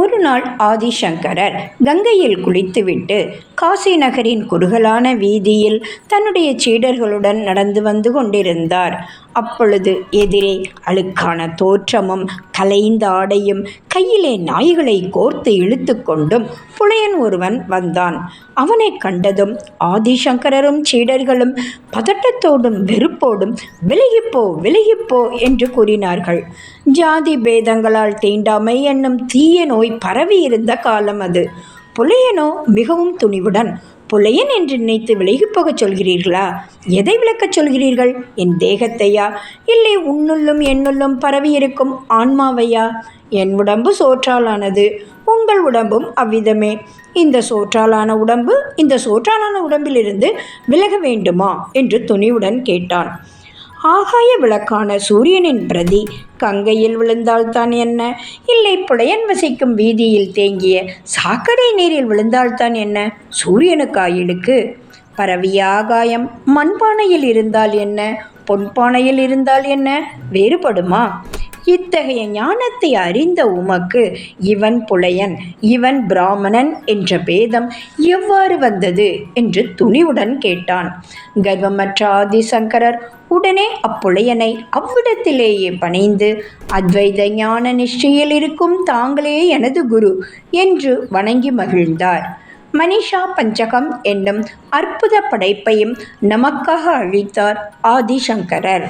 ஒரு நாள் ஆதிசங்கரர் கங்கையில் குளித்துவிட்டு காசி நகரின் குறுகலான வீதியில் தன்னுடைய சீடர்களுடன் நடந்து வந்து கொண்டிருந்தார். அப்பொழுது எதிரே அழுக்கான தோற்றமும் கலைந்த ஆடையும் கையிலே நாய்களை கோர்த்து இழுத்து கொண்டும் புலையன் ஒருவன் வந்தான். அவனை கண்டதும் ஆதிசங்கரரும் சீடர்களும் பதட்டத்தோடும் வெறுப்போடும் விலகிப்போ விலகிப்போ என்று கூறினார்கள். ஜாதி பேதங்களால் தீண்டாமை என்னும் தீய நோய் பரவியிருந்த காலம் அது. புலையனோ மிகவும் துணிவுடன் புலையன் என்று நினைத்து விலகி போகச் சொல்கிறீர்களா? எதை விளக்கச் சொல்கிறீர்கள்? என் தேகத்தையா? இல்லை உன்னுள்ளும் என்னுள்ளும் பரவியிருக்கும் ஆன்மாவையா? என் உடம்பு சோற்றாலானது. உங்கள் உடம்பும் அவ்விதமே. இந்த சோற்றாலான உடம்பு இந்த சோற்றாலான உடம்பிலிருந்து விலக வேண்டுமா? என்று துணிவுடன் கேட்டான். ஆகாய விளக்கான சூரியனின் பிரதி கங்கையில் விழுந்தால்தான் என்ன? இல்லை புலையன் வசிக்கும் வீதியில் தேங்கிய சாக்கடை நீரில் விழுந்தால்தான் என்ன? சூரியனுக்கு இழுக்கு பரவிய ஆகாயம் மண்பானையில் இருந்தால் என்ன? பொன்பானையில் இருந்தால் என்ன? வேறுபடுமா? இத்தகைய ஞானத்தை அறிந்த உமக்கு இவன் புலையன் இவன் பிராமணன் என்ற பேதம் எவ்வாறு வந்தது? என்று துணிவுடன் கேட்டான். கர்வமற்ற ஆதிசங்கரர் உடனே அப்புலையனை அவ்விடத்திலேயே பணிந்து அத்வைத ஞான நிஷ்டையில் இருக்கும் தாங்களே எனது குரு என்று வணங்கி மகிழ்ந்தார். மனிஷா பஞ்சகம் என்னும் அற்புத படைப்பையும் நமக்காக அழித்தார் ஆதிசங்கரர்.